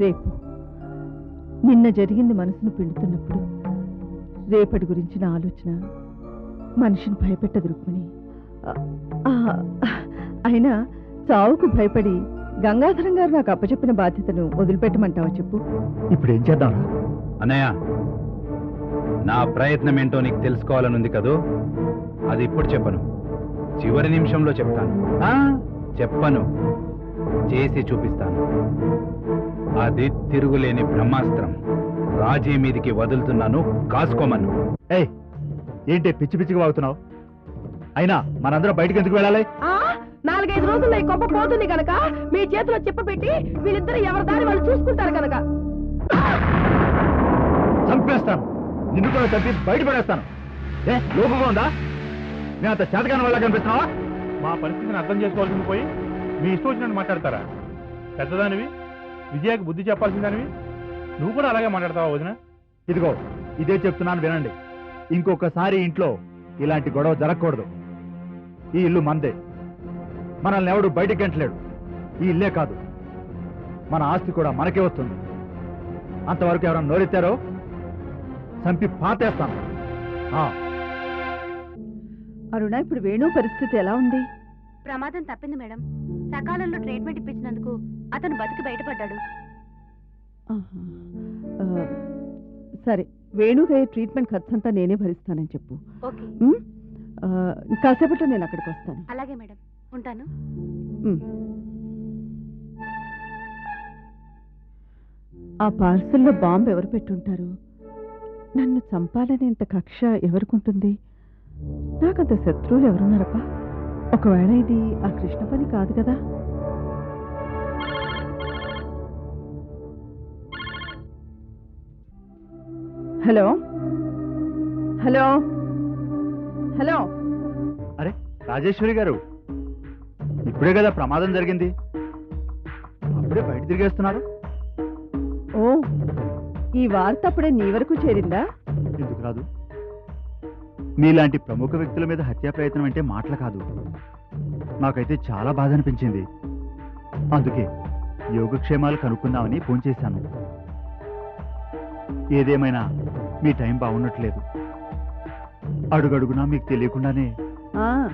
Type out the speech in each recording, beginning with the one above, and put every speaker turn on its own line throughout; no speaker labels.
రేపు. నిన్న జరిగింది మనసును పిండుతున్నప్పుడు రేపటి గురించిన ఆలోచన మనిషిని భయపెట్టదు రుక్మిణి. అయినా చావుకు భయపడి గంగాధరం గారు నాకు అప్పచెప్పిన బాధ్యతను వదిలిపెట్టమంటావా చెప్పు?
ఇప్పుడు ఏం చేద్దాం
అన్నయ్య నా ప్రయత్నం ఏంటో నీకు తెలుసుకోవాలనుంది కదూ? అది ఇప్పుడు చెప్పను. చివరి నిమిషంలో చెప్తాను. ఆ, చెప్పను. చేసి చూపిస్తాను. అది తిరుగులేని బ్రహ్మాస్త్రం. రాజీ మీదికి వదులుతున్నాను కాసుకోమను.
ఏయ్ ఏంటి పిచ్చి పిచ్చిగా వాగుతున్నావు? అయినా మనందరం బయటకు ఎందుకు వెళ్ళాలి?
ఆ నాలుగైదు రోజుల్లో ఈ కొప్ప పోతుంది కనుక మీ చేతిలో చెప్పబెట్టి వీళ్ళిద్దరు ఎవరి దారి వాళ్ళు చూసుకుంటారు కనుక
చంపేస్తాను. నిన్ను కూడా చంపి బయట పడేస్తాను. ఏ లోపంగా ఉందా? నేను అంత చేతకాని వాళ్ళ కనిపిస్తున్నావా?
మా పరిస్థితిని అర్థం చేసుకోవాల్సింది పోయి మీ ఇష్టం వచ్చినట్టు మాట్లాడతారా? పెద్దదానివి? విజయకు బుద్ధి చెప్పాల్సిందానివి? నువ్వు కూడా అలాగే మాట్లాడతావా వదిన?
ఇదిగో ఇదే చెప్తున్నాను వినండి. ఇంకొకసారి ఇంట్లో ఇలాంటి గొడవ జరగకూడదు. ఈ ఇల్లు మందే. మనల్ని ఎవడు బయటికి గంటలేడు ఈ ఇల్లే కాదు. మన ఆస్తి కూడా మనకే వస్తుంది. అంతవరకు ఎవరైనా నోరెత్తారో? చంపి పాతేస్తాను. ఆ,
అరుణ ఇప్పుడు వేణు పరిస్థితి ఎలా ఉంది?
ప్రమాదం తప్పింది మేడం. సకాలంలో ట్రీట్మెంట్ ఇప్పించినందుకు అతను బతికి బయటపడ్డాడు.
సరే వేణుగయ్య ట్రీట్మెంట్ ఖర్చంతా నేనే భరిస్తానని చెప్పు. కాసేపట్లో నేను అక్కడికి వస్తాను.
అలాగే మేడం. ఉంటాను.
ఆ పార్సల్లో బాంబు ఎవరు పెట్టుంటారు? నన్ను చంపాలనేంత కక్ష ఎవరికుంటుంది నాకంత శత్రువులు ఎవరున్నారప్పా ఒకవేళ ఇది ఆ కృష్ణ పని కాదు కదా? హలో? హలో? హలో?
అరే రాజేశ్వరి గారు. ఇప్పుడే కదా ప్రమాదం జరిగింది. అప్పుడే బయట తిరిగేస్తున్నారు.
ఓ ఈ వార్త అప్పుడే నీ వరకు చేరిందా?
ఎందుకు రాదు? మీలాంటి ప్రముఖ వ్యక్తుల మీద హత్యా ప్రయత్నం అంటే మాటలు కాదు. నాకైతే చాలా బాధ అనిపించింది. అందుకే యోగక్షేమాలు కనుక్కుందామని ఫోన్ చేశాను. ఏదేమైనా మీ టైం బాగున్నట్లేదు. అడుగడుగునా మీకు తెలియకుండానే
ఆ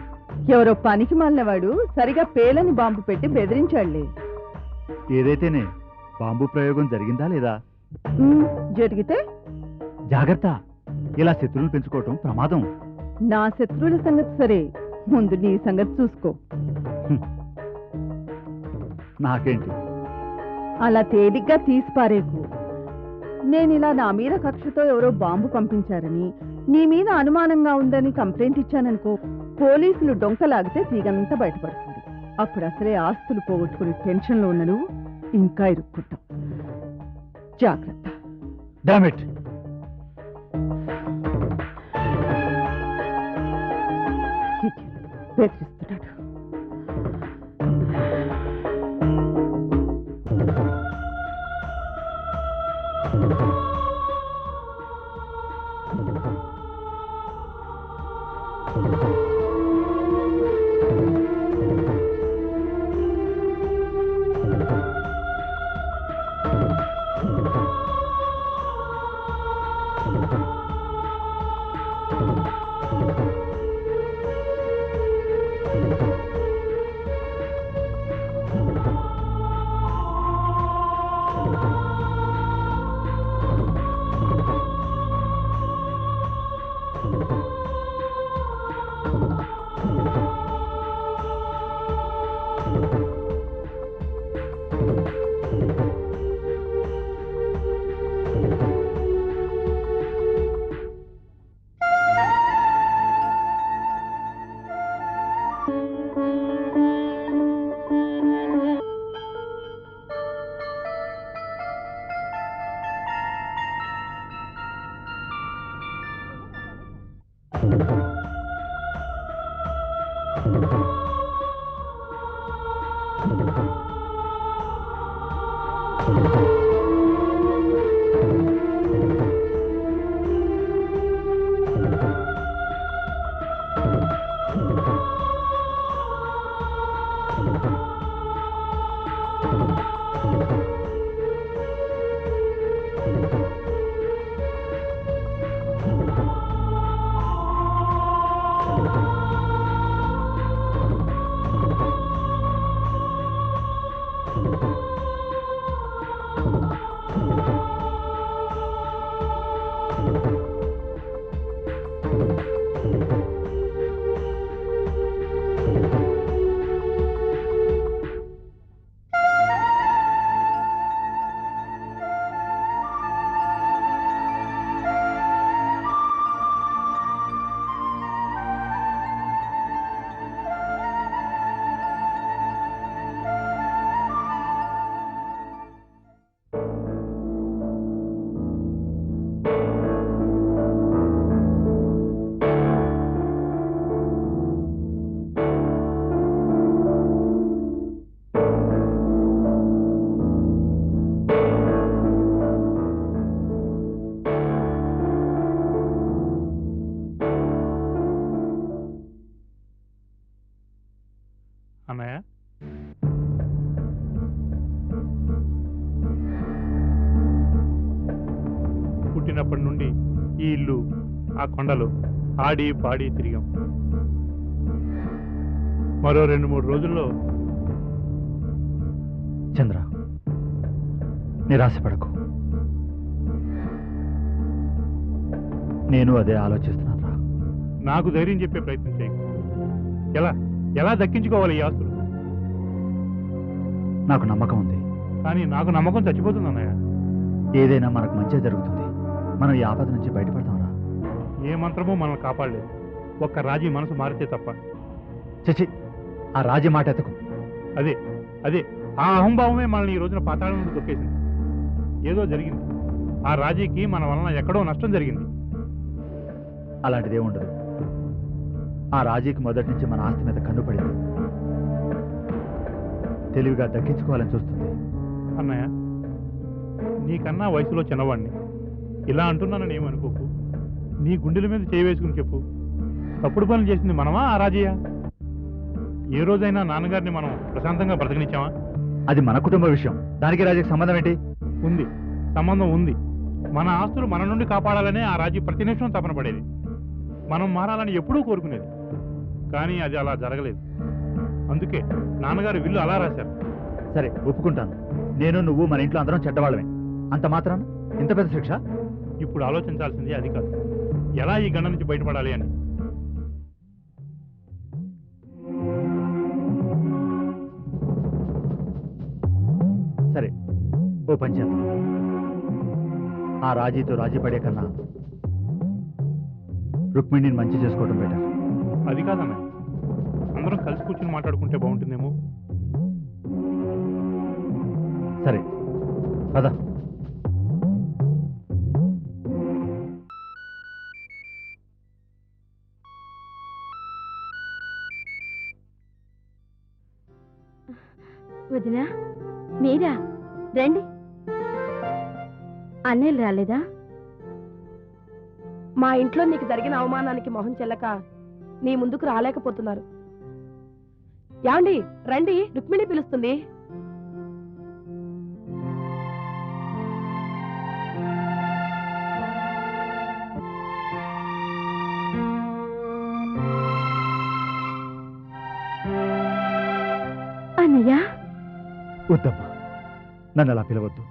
ఎవరో పనికి మాలినవాడు సరిగా పేలని బాంబు పెట్టి బెదిరించాడులే.
ఏదైతేనే బాంబు ప్రయోగం జరిగిందా లేదా?
జరిగితే?
జాగ్రత్త. ఇలా శత్రువులు పెంచుకోవటం ప్రమాదం.
నా శత్రువుల సంగతి సరే. ముందు నీ సంగతి చూసుకో.
నాకేంటి?
అలా తేలిగ్గా తీసి పారేకు. నేను ఇలా నా మీద కక్షతో ఎవరో బాంబు పంపించారని నీ మీద అనుమానంగా ఉందని కంప్లైంట్ ఇచ్చాననుకో పోలీసులు డొంకలాగితే తీగంతా బయటపడుతుంది. అప్పుడు అసలే ఆస్తులు పోగొట్టుకుని టెన్షన్లో ఉన్న నువ్వు ఇంకా ఇరుక్కుంటావు. జాగ్రత్త.
డామిట్!
Thank
you. పుట్టినప్పటి నుండి ఈ ఇల్లు ఆ కొండలు ఆడి పాడి తిరిగాం. మరో రెండు మూడు రోజుల్లో
చంద్ర నిరాశపడకు. నేను అదే ఆలోచిస్తున్నాను రా.
నాకు ధైర్యం చెప్పే ప్రయత్నం చేయకు ఎలా ఎలా దక్కించుకోవాలి ఈ ఆస్తులు?
నాకు నమ్మకం ఉంది.
కానీ నాకు నమ్మకం చచ్చిపోతుంది అన్నయ్య.
ఏదైనా మనకు మంచి జరుగుతుంది. మనం ఈ ఆపద నుంచి బయటపడతాం రా
ఏ మంత్రమూ మనల్ని కాపాడలేదు. ఒక్క రాజీ మనసు మారితే తప్ప.
చచి ఆ రాజీ మాట ఎత్తకు.
అదే అదే ఆ అహంభావమే మనల్ని ఈ రోజున పాతాళం నుండి తొక్కేసింది. ఏదో జరిగింది. ఆ రాజీకి మన వలన ఎక్కడో నష్టం జరిగింది.
అలాంటిదే ఉండదు. ఆ రాజీకి మొదటి నుంచి మన ఆస్తి మీద కన్ను పడింది. తెలివిగా దక్కించుకోవాలని చూస్తుంది.
అన్నయ్య నీకన్నా వయసులో చిన్నవాడిని ఇలా అంటున్నానని ఏమనుకోకు నీ గుండెల మీద చేయి వేసుకుని చెప్పు. తప్పుడు పనులు చేసింది మనమా ఆ రాజయ్య? ఏ రోజైనా నాన్నగారిని మనం ప్రశాంతంగా బ్రతకనిచ్చామా?
అది మన కుటుంబ విషయం. దానికి రాజీకి సంబంధం ఏంటి?
ఉంది. సంబంధం ఉంది. మన ఆస్తులు మన నుండి కాపాడాలనే ఆ రాజీ ప్రతి నిమిషం తపన పడేది. మనం మారాలని ఎప్పుడూ కోరుకునేది. కానీ అది అలా జరగలేదు. అందుకే నాన్నగారు విల్లు అలా రాశారు.
సరే ఒప్పుకుంటాను. నేను నువ్వు మన ఇంట్లో అందరం చెడ్డవాళ్ళమే. అంత మాత్రాన? ఇంత పెద్ద శిక్ష?
ఇప్పుడు ఆలోచించాల్సింది అది కాదు. ఎలా ఈ గండ నుంచి బయటపడాలి అని?
సరే ఓ పని చేద్దాం. ఆ రాజీతో రాజీ పడే కన్నా రుక్మిణిని మంచి చేసుకోవడం బెటర్
అది కాదన్న. అందరం కలిసి కూర్చుని మాట్లాడుకుంటే బాగుంటుందేమో?
సరే పద.
వదినా మీరా? రండి. అన్నయ్యలు రాలేదా? మా ఇంట్లో నీకు జరిగిన అవమానానికి మొహం చెల్లక నీ ముందుకు రాలేకపోతున్నారు. యాండి రండి రుక్మిణి పిలుస్తుంది. అన్నయ్య?
వద్దమ్మా. నన్ను అలా పిలవద్దు.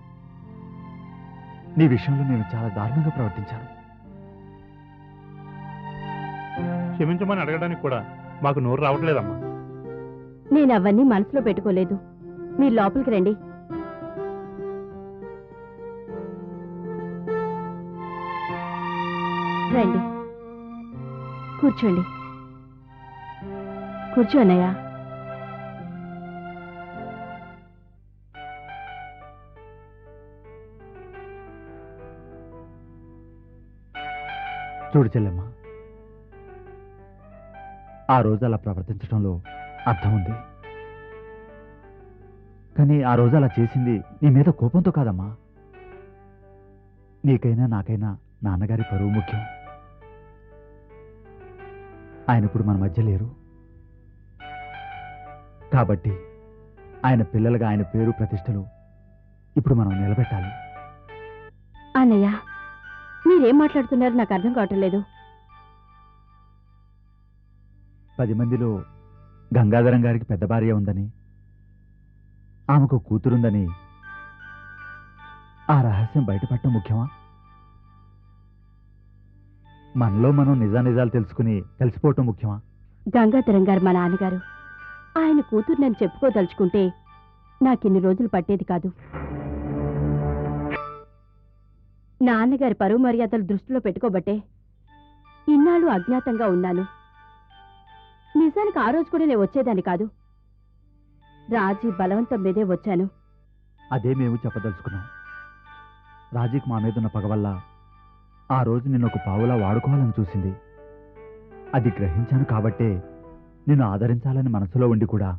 నీ విషయంలో నేను చాలా దారుణంగా ప్రవర్తించాను.
క్షమించమని అడగడానికి కూడా మాకు నోరు రావట్లేదమ్మా.
నేను అవన్నీ మనసులో పెట్టుకోలేదు. మీరు లోపలికి రండి. రండి. కూర్చోండి. కూర్చో
చూడు చెల్లెమ్మ. ఆ రోజు అలా ప్రవర్తించడంలో అర్థం ఉంది. కానీ ఆ రోజు అలా చేసింది నీ మీద కోపంతో కాదమ్మా. నీకైనా నాకైనా నాన్నగారి పరువు ముఖ్యం. ఆయన ఇప్పుడు మన మధ్య లేరు. కాబట్టి ఆయన పిల్లలుగా ఆయన పేరు ప్రతిష్టలు ఇప్పుడు మనం నిలబెట్టాలి.
అన్నయ్య మీరేం మాట్లాడుతున్నారో? నాకు అర్థం కావటం లేదు.
పది మందిలో గంగాధరం గారికి పెద్ద భార్య ఉందని ఆమెకు కూతురుందని ఆ రహస్యం బయటపడటం ముఖ్యమా? మనలో మనం నిజానిజాలు తెలుసుకుని కలిసిపోవటం ముఖ్యమా?
గంగాధరం గారు మా నాన్నగారు. ఆయన కూతురు నన్ను చెప్పుకోదలుచుకుంటే నాకిన్ని రోజులు పట్టేది కాదు. నాన్నగారి పరువు మర్యాదలు దృష్టిలో పెట్టుకోబట్టే ఇన్నాళ్ళు అజ్ఞాతంగా ఉన్నాను. నిజానికి ఆ రోజు కూడా నేను వచ్చేదాన్ని కాదు. రాజీ బలవంతం మీదే వచ్చాను.
అదే మేము చెప్పదలుచుకున్నాం. రాజీకి మా మీద ఉన్న పగ వల్ల ఆ రోజు నిన్ను ఒక పావులా వాడుకోవాలని చూసింది. అది గ్రహించాను కాబట్టే నిన్ను ఆదరించాలని మనసులో ఉండి కూడా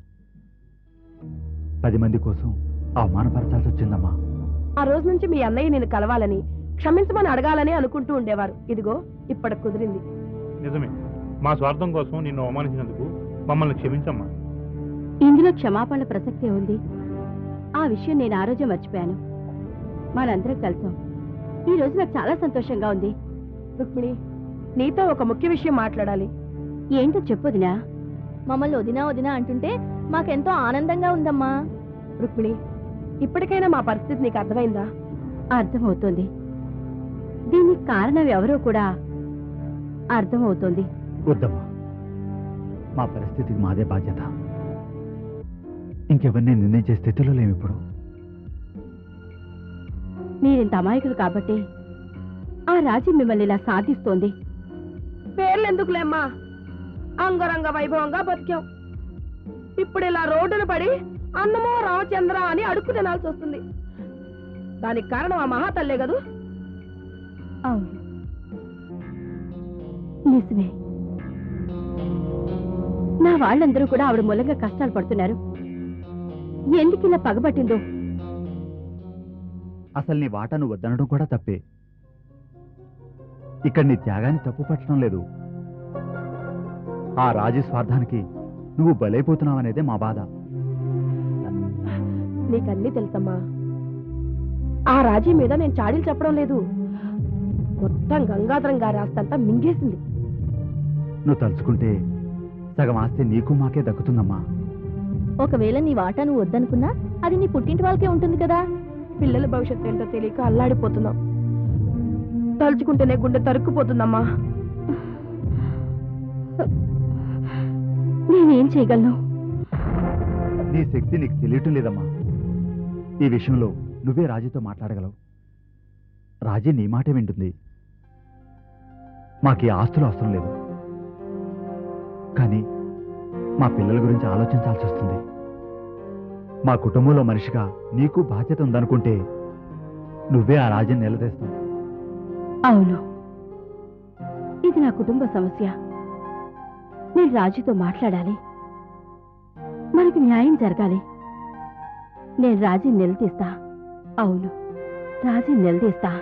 పది మంది కోసం అవమానపరచాల్సి వచ్చిందమ్మా.
ఆ రోజు నుంచి మీ అన్నయ్య నేను కలవాలని క్షమించమని అడగాలని అనుకుంటూ ఉండేవారు. ఇదిగో ఇప్పటికి కుదిరింది.
నిజమే. మా స్వార్థం కోసం నిన్ను అవమానించినందుకు మమ్మల్ని క్షమించమ్మా.
ఇందులో క్షమాపణ ప్రసక్తే ఉంది. ఆ విషయం నేను ఆ రోజే మర్చిపోయాను. మనందరం కలిసాం. ఈ రోజు నాకు చాలా సంతోషంగా ఉంది.
రుక్మిణి నీతో ఒక ముఖ్య విషయం మాట్లాడాలి.
ఏంటో చెప్పొదినా
మమ్మల్ని వదినా వదినా అంటుంటే మాకెంతో ఆనందంగా ఉందమ్మా.
రుక్మిణి ఇప్పటికైనా మా పరిస్థితి నీకు అర్థమైందా?
అర్థమవుతోంది. దీనికి కారణం ఎవరో కూడా అర్థమవుతోంది.
వద్దమ్మా. మా పరిస్థితికి మాదే బాధ్యత. ఇంకెవరిని నిర్ణయించే స్థితిలో లేము ఇప్పుడు.
మీరింత అమాయకులు కాబట్టి ఆ రాజీ మిమ్మల్ని ఇలా సాధిస్తోంది.
పేర్లు ఎందుకులేమ్మా అంగరంగ వైభవంగా బతికాం. ఇప్పుడు ఇలా రోడ్డును పడి అన్నమో రామచంద్ర అని అడుక్కు తినాల్సి వస్తుంది దానికి కారణం ఆ మహాతల్లే కదూ?
అవును. నిజమే. నా వాళ్ళందరూ కూడా ఆవిడ మూలంగా కష్టాలు పడుతున్నారు. ఎందుకు ఇలా పగబట్టిందో?
అసలు నీ వాటను వద్దనడం కూడా తప్పే. ఇక్కడ నీ త్యాగాన్ని తప్పు పట్టడం లేదు. ఆ రాజు స్వార్థానికి నువ్వు బలైపోతున్నావనేదే మా బాధ.
నీకన్నీ తెలుసమ్మా. ఆ రాజీ మీద నేను చాడీలు చెప్పడం లేదు. మొత్తం గంగాధరం గారి ఆస్తంతా మింగేసింది.
నువ్వు తలుచుకుంటే సగం ఆస్తి నీకు మాకే దక్కుతుందమ్మా.
ఒకవేళ నీ వాటా నువ్వు వద్దనుకున్నా అది నీ పుట్టింటి వాళ్ళకే ఉంటుంది కదా.
పిల్లల భవిష్యత్తు ఏంటో తెలియక అల్లాడిపోతున్నాం తలుచుకుంటేనే గుండె తరుక్కుపోతుందమ్మా.
నేనేం చేయగలను?
నీ శక్తి నీకు తెలియటం లేదమ్మా. ఈ విషయంలో నువ్వే రాజీతో మాట్లాడగలవు. రాజీ నీ మాటే వింటుంది. మాకు ఆస్తులు అవసరం లేదు. కానీ మా పిల్లల గురించి ఆలోచించాల్సి వస్తుంది. మా కుటుంబంలో మనిషిగా నీకు బాధ్యత ఉందనుకుంటే నువ్వే ఆ రాజీని నిలదీస్తావు.
అవును. ఇది నా కుటుంబ సమస్య. నేను రాజుతో మాట్లాడాలి. మనకు న్యాయం జరగాలి. నేను రాజీ నిలదీస్తా. అవును. రాజీ నిలదీస్తా.